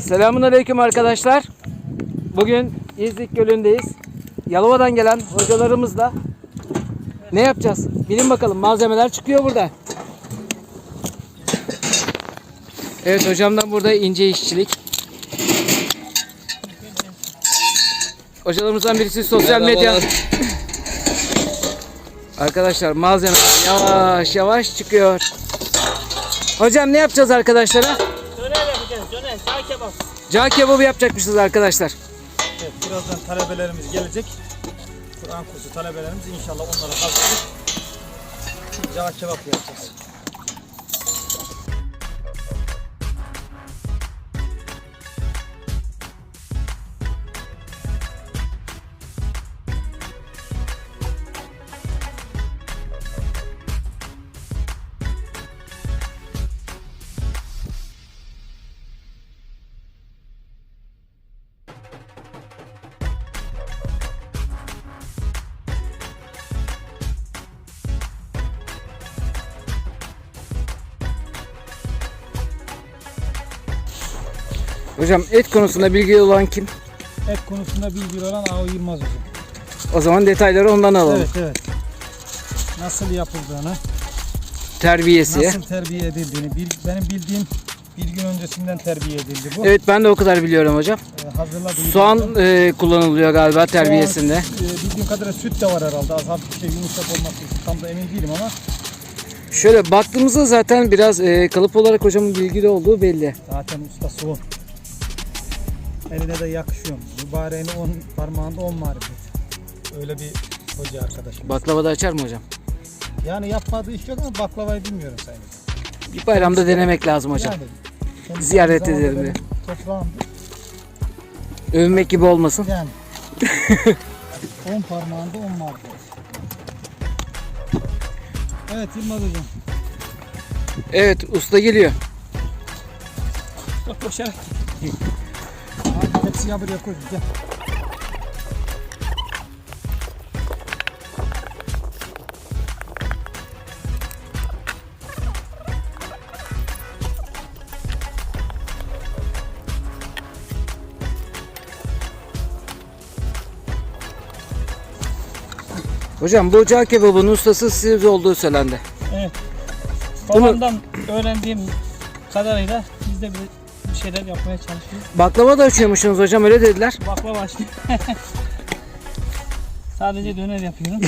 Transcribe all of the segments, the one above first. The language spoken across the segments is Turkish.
Selamun Aleyküm arkadaşlar. Bugün İznik Gölü'ndeyiz. Yalova'dan gelen hocalarımızla ne yapacağız? Bilin bakalım malzemeler çıkıyor burada. Evet hocamdan burada ince işçilik. Hocalarımızdan birisi sosyal medya. Arkadaşlar malzeme yavaş yavaş çıkıyor. Hocam ne yapacağız arkadaşlara? Cağ kebabı yapacakmışız arkadaşlar. Evet, birazdan talebelerimiz gelecek. Kur'an kursu talebelerimiz inşallah onları hazırlayıp cağ kebap yapacağız. Hocam et konusunda bilgi olan kim? Et konusunda bilgi olan Ağa Yılmaz hocam. O zaman detayları ondan alalım. Evet evet. Nasıl yapıldığını, Terbiyesi. nasıl terbiye edildiğini, bil- benim bildiğim bir gün öncesinden terbiye edildi bu. Evet ben de o kadar biliyorum hocam. Ee, hazırladığı Soğan e, kullanılıyor galiba terbiyesinde. Soğan, e, bildiğim kadarıyla süt de var herhalde. Az hafif bir şey yumuşak olması için tam da emin değilim ama Şöyle baktığımızda zaten biraz e, kalıp olarak hocamın bilgili olduğu belli. zaten ustası o. Eline de yakışıyor. Mübareğini on parmağında on marifet. Öyle bir hoca arkadaşım. Baklava da açar mı hocam? Yani yapmadığı iş yok ama baklavayı bilmiyorum sayın. Bir bayramda denemek lazım hocam. Yani, Ziyaret edelim benim Toprağımdı. Övünmek gibi olmasın. Yani. on parmağında on marifet. Evet Yılmaz hocam. Evet usta geliyor. Bak koşarak. Tepsiyi buraya koy. Gel. Hocam bu cağ kebabının ustası siz olduğu söylendi. Evet. Babamdan öğrendiğim kadarıyla biz de bir, bir şeyler yapmaya çalışıyoruz. Baklava da açıyormuşsunuz hocam öyle dediler. Baklava açtık. Sadece döner yapıyorum.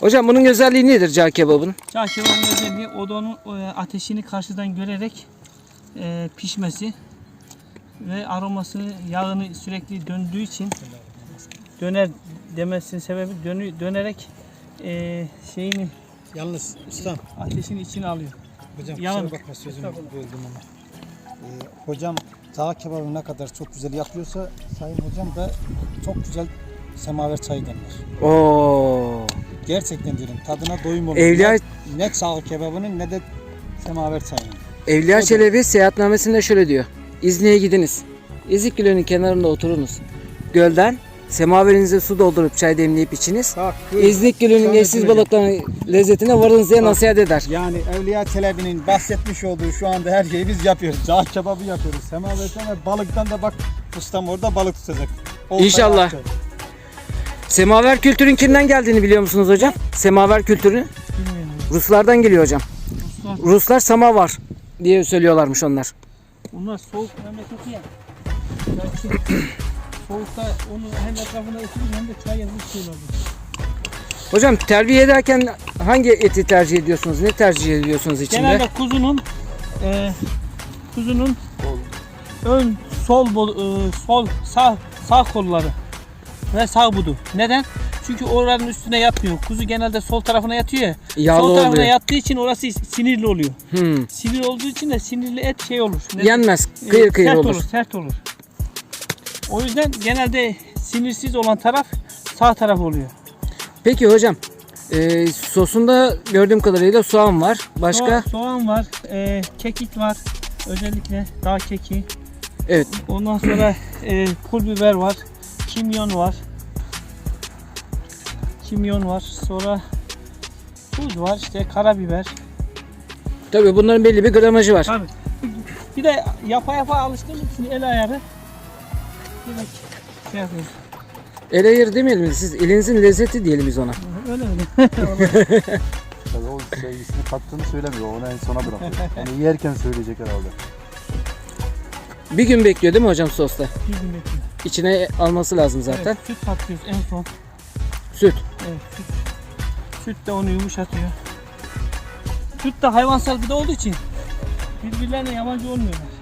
Hocam bunun özelliği nedir cağ kebabının? Çağ kebabın özelliği odunun e, ateşini karşıdan görerek e, pişmesi ve aromasını, yağını sürekli döndüğü için döner demesinin sebebi dönü, dönerek e, şeyini Yalnız ustam. ateşin içine alıyor. Hocam Yalan. kusura bakma sözümü böldüm ama. Ee, hocam dağ kebabı ne kadar çok güzel yapıyorsa sayın hocam da çok güzel semaver çayı demler. Oo. Gerçekten diyorum tadına doyum olur. Evliya- Ne, ne çağ kebabının ne de semaver çayının. Evliya da- Çelebi seyahatnamesinde şöyle diyor. İznik'e gidiniz. İznik Gölü'nün kenarında oturunuz. Gölden semaverinize su doldurup çay demleyip içiniz. Bak, İznik Gölü'nün eşsiz balıklarının lezzetine varınızıya nasihat eder. Yani Evliya Çelebi'nin bahsetmiş olduğu şu anda her şeyi biz yapıyoruz. Dağ kebabı yapıyoruz. Semaverden ve balıktan da bak ustam orada balık tutacak. Oltayı İnşallah. Semaver kültürün kimden geldiğini biliyor musunuz hocam? Semaver kültürü Bilmiyorum. Ruslardan geliyor hocam. Ruslar, Ruslar samavar diye söylüyorlarmış onlar. bunlar soğuk memleketi ya. Soğukta onu hem etrafına oturur hem de çay yazıp içiyorlar. Hocam terbiye ederken hangi eti tercih ediyorsunuz? Ne tercih ediyorsunuz içinde? Genelde kuzunun e, kuzunun ön sol bol- e, sol sağ sağ kolları ve sağ budu. Neden? Çünkü oranın üstüne yatmıyor. Kuzu genelde sol tarafına yatıyor ya. Yağlı sol tarafına oluyor. yattığı için orası sinirli oluyor. Hmm. Sinir olduğu için de sinirli et şey olur. Ne- Yenmez. e, Kıyır kıyır sert olur. olur. Sert olur. O yüzden genelde sinirsiz olan taraf sağ taraf oluyor. Peki hocam e, sosunda gördüğüm kadarıyla soğan var. Başka? Soğan, soğan var, e, kekik var. Özellikle dağ keki. Evet. Ondan sonra e, pul biber var, kimyon var. Kimyon var. Sonra tuz var, işte karabiber. Tabii bunların belli bir gramajı var. Tabii. Bir de yapa yapa alıştığımız için el ayarı direkt şey yapıyoruz. El ayır demeyelim de siz elinizin lezzeti diyelim biz ona. Öyle öyle. Tabii o sevgisini kattığını söylemiyor. Onu en sona bırakıyor. Yani yerken söyleyecek herhalde. Bir gün bekliyor değil mi hocam sosta? Bir gün bekliyor. İçine alması lazım zaten. Evet, süt katıyoruz en son. Süt. Evet süt. Süt de onu yumuşatıyor. Süt de hayvansal gıda olduğu için birbirlerine yabancı olmuyorlar.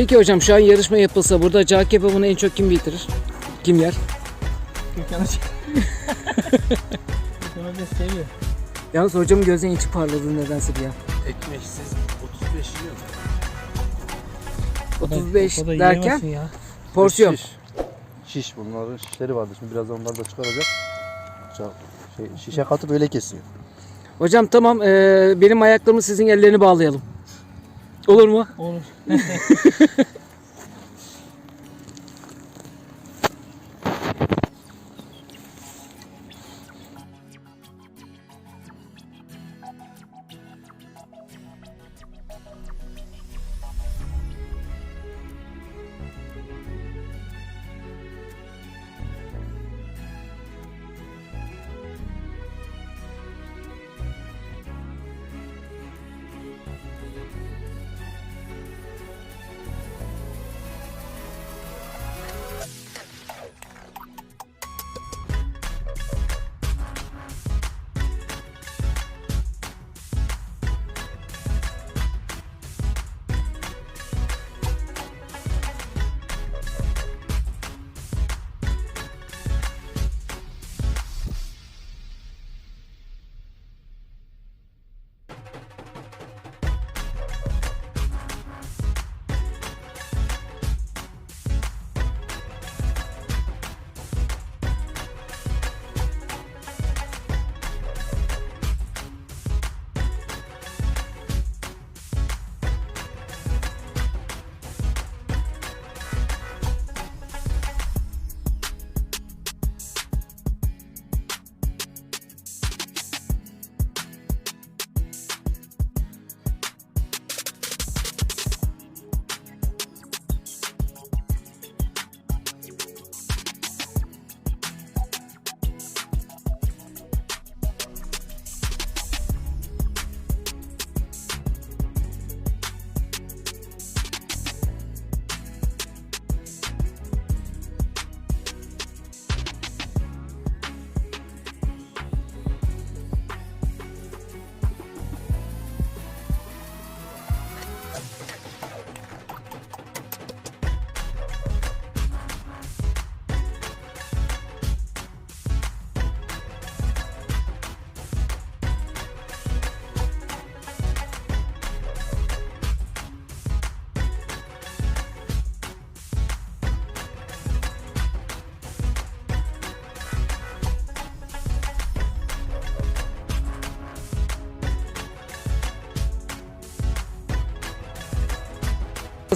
Peki hocam şu an yarışma yapılsa burada cağ kebabını en çok kim bitirir? Kim yer? Gökhan Hoca. Gökhan Hoca seviyor. Yalnız hocamın gözden içi parladı nedense bir ya. Ekmeksiz 35 yiyor. 35 O da derken ya. porsiyon. Şiş. Şiş bunların şişleri vardı. Şimdi birazdan onları da çıkaracak. Şey, şişe katıp öyle kesiyor. Hocam tamam eee, benim ayaklarımı sizin ellerini bağlayalım. Olur mu? Olur.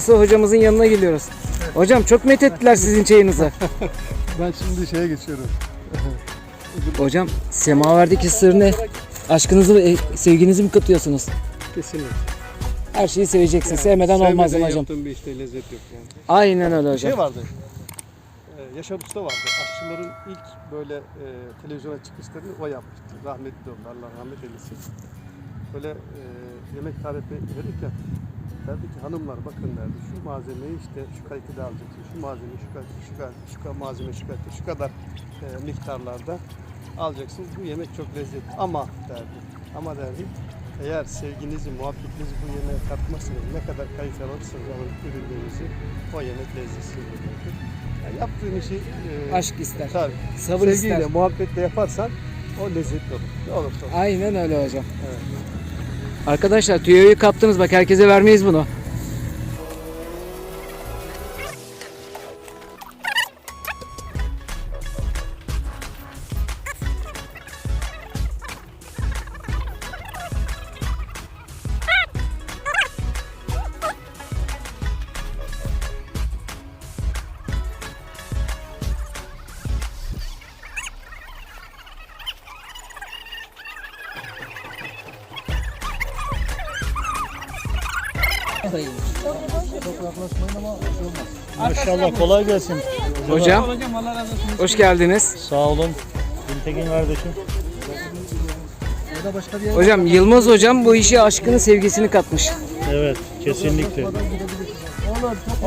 Nasıl hocamızın yanına geliyoruz. Hocam çok methettiler sizin çayınıza. Ben şimdi şeye geçiyorum. Hocam semaverdeki sır ne? Aşkınızı ve sevginizi mi katıyorsunuz? Kesinlikle. Her şeyi seveceksin. Sevmeden olmaz Sevmeden hocam. yaptığın bir işte lezzet yok yani. Aynen öyle hocam. Şey vardı. e, Yaşar Usta vardı. Aşçıların ilk böyle e, televizyona çıkışlarını o yapmıştı. Rahmetli oldu. Allah rahmet eylesin. Böyle e, yemek tarifi verirken derdi ki hanımlar bakın derdi şu malzemeyi işte şu kalitede alacaksın. Şu malzemeyi şu kalitede, şu kadar, şu malzeme şu kalitede, şu kadar e, miktarlarda alacaksınız. Bu yemek çok lezzetli ama derdi. Ama derdi eğer sevginizi, muhabbetinizi bu yemeğe katmazsanız, ne kadar kaliteli alırsanız alın ürünlerinizi, o yemek lezzetsiz olur. Yani yaptığın işi e, Aşk ister. tabii, Sabır sevgiyle, ister. muhabbetle yaparsan o lezzetli olur. Ne olursa. Aynen öyle hocam. Evet. Arkadaşlar tüyoyu kaptınız bak herkese vermeyiz bunu. Maşallah kolay gelsin. Hocam Hocam Allah razı olsun. hoş geldiniz. Sağ olun. Güntekin kardeşim. Hocam Yılmaz hocam bu işe aşkını sevgisini katmış. Evet kesinlikle.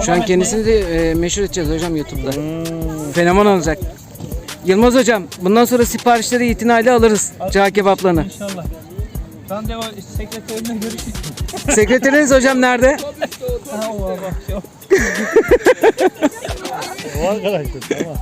Şu an kendisini de e, meşhur edeceğiz hocam YouTube'da. Hmm, Fenomen olacak. Yılmaz hocam bundan sonra siparişleri itinayla alırız cağ kebaplarını. İnşallah. Randevu sekreterimle görüşürüz. Sekreteriniz hocam nerede? Ha o bak. o arkadaşlar tamam.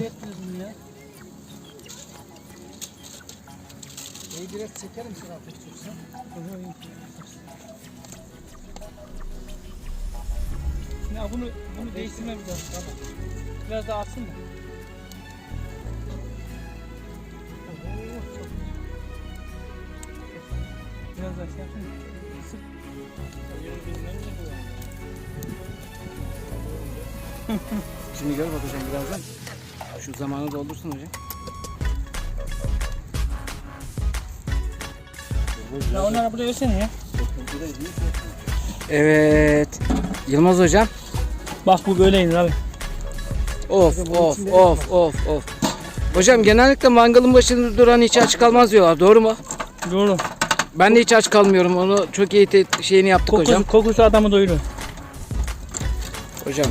Deli ettiniz bunu ya. İyi biraz çekerim sen ateş tutsan. Ya bunu bunu değiştirmemiz lazım. Tamam. Biraz daha artsın da. Biraz daha şey yapsın. Sık. Şimdi gör bak hocam birazdan. Şu zamanı doldursun hocam. Ya onları buraya versene ya. Evet. Yılmaz hocam. Bak bu böyle inir abi. Of of of of of. Hocam genellikle mangalın başında duran hiç aç kalmaz diyorlar. Doğru mu? Doğru. Ben de hiç aç kalmıyorum. Onu çok iyi te- şeyini yaptık hocam. Kokusu, kokusu adamı doyurur. Hocam.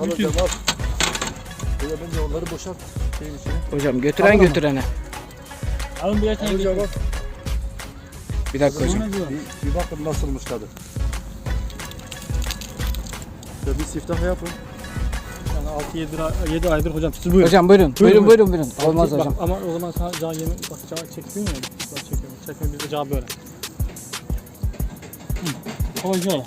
Al hocam al. Bence onları boşalt. Şeyin içine. Hocam götüren götürene. Alın bir tane hocam al. Bir dakika hocam. Bir, bir bakın nasılmış tadı. Ya bir siftah yapın. Yani 6-7 lira 7 aydır hocam siz buyurun. Hocam buyurun. Buyurun buyurun buyurun. Olmaz Bak, hocam. Ama o zaman sana cağ yemi bak cağ çekmiyor mu? Bak çekiyorum. Çekmiyor bizde cağ böyle. Hı. Hocam.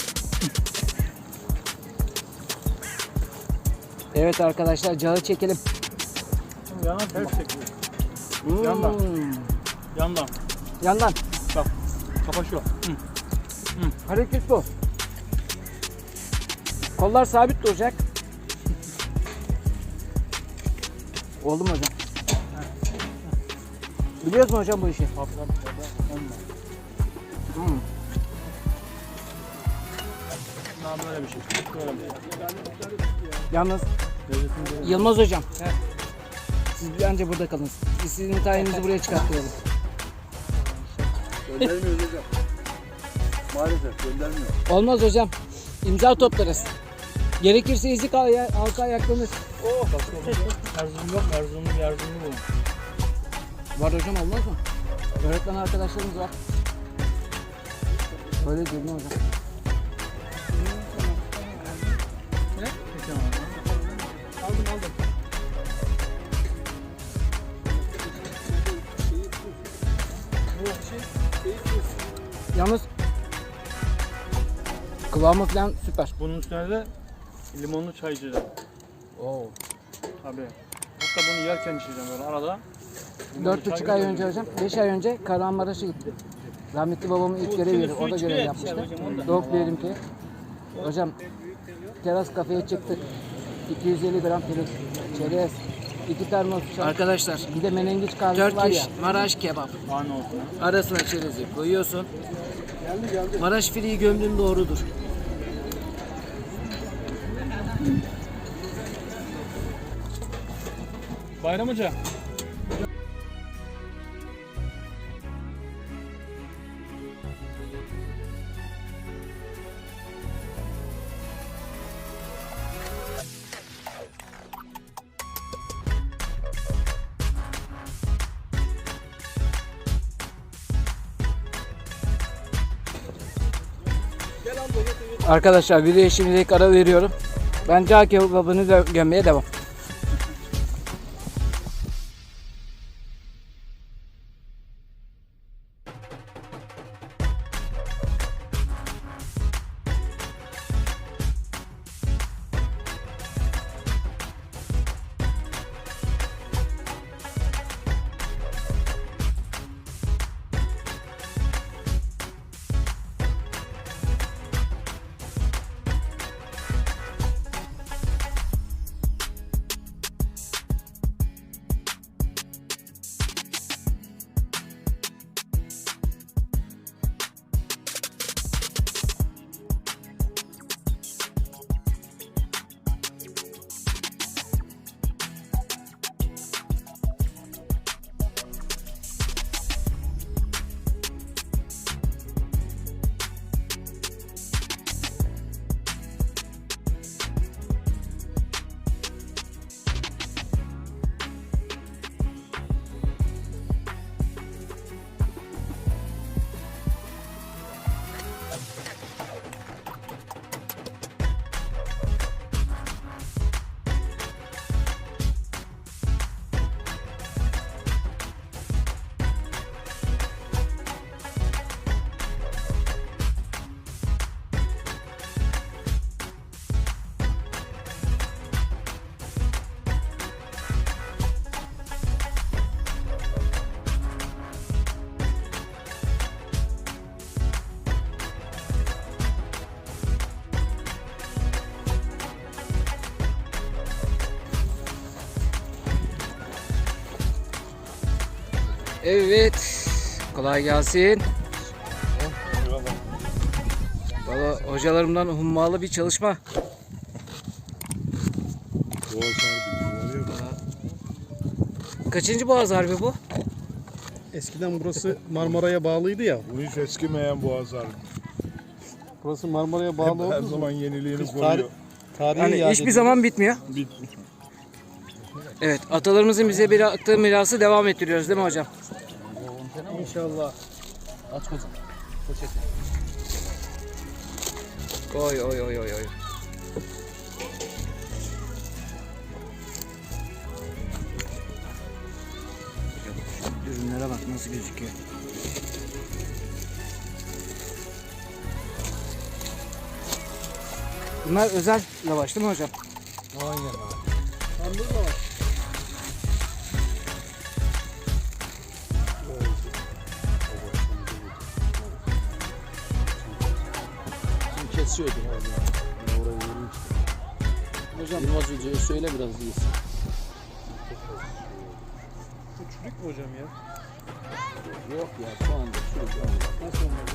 Evet arkadaşlar cağı çekelim. Yanan ters çekiyor. Hmm. Yandan. Yandan. Yandan. Kafa şu. Hı. Hareket bu. Kollar sabit duracak. Oldu mu hocam? Biliyoruz mu hocam bu işi? Hmm. Daha böyle bir şey. Böyle bir şey. Yalnız Yılmaz hocam. Siz bir anca burada kalın. Biz sizin tayinizi buraya çıkartmayalım. Göndermiyoruz hocam. Maalesef göndermiyor. Olmaz hocam. İmza toplarız. Gerekirse izi kal- halka ayaklanır. Erzurum yok. Erzurumlu bir Erzurumlu bulun. Var hocam olmaz mı? Öğretmen arkadaşlarımız var. Öyle değil mi hocam? Kıvamı falan süper. Bunun üstüne de limonlu çay içeceğim. Oo. Tabii. Hatta bunu yerken içeceğim böyle arada. limonlu Dört çay buçuk ay içeceğim. önce hocam, beş ay önce Kahramanmaraş'a gitti. Rahmetli babamın ilk görevi yeri. O da görev yapmıştı. Doğuk diyelim ki. Hocam teras kafeye çıktık. 250 gram pirinç, çerez, 2 termos çay. Arkadaşlar bir de menengiç kahvesi var ya. Maraş kebap. Olsun. Arasına çerezi koyuyorsun. Maraş filiği gömdüğün doğrudur. Bayram Hoca. Arkadaşlar videoya şimdilik ara veriyorum. Ben cağ kebabını gö- gömmeye devam. Evet. Kolay gelsin. Valla hocalarımdan hummalı bir çalışma. Kaçıncı boğaz harbi bu? Eskiden burası Marmara'ya bağlıydı ya. Bu hiç eskimeyen boğazlar. Burası Marmara'ya Hep bağlı her olduğu zaman yeniliğini Biz koruyor. tarih, tarihi Yani iade hiçbir zaman bitmiyor. Bitmiş. Evet, atalarımızın bize bıraktığı mirası devam ettiriyoruz değil mi hocam? İnşallah. Oy oy oy oy oy. Ürünlere bak nasıl gözüküyor. Bunlar özel lavaş değil mi hocam? Kesiyordu. Hocam Yılmaz Hoca'ya söyle biraz değilsin. Bu çürük mü hocam ya? Yok ya şu anda çürük. Nasıl olmadı?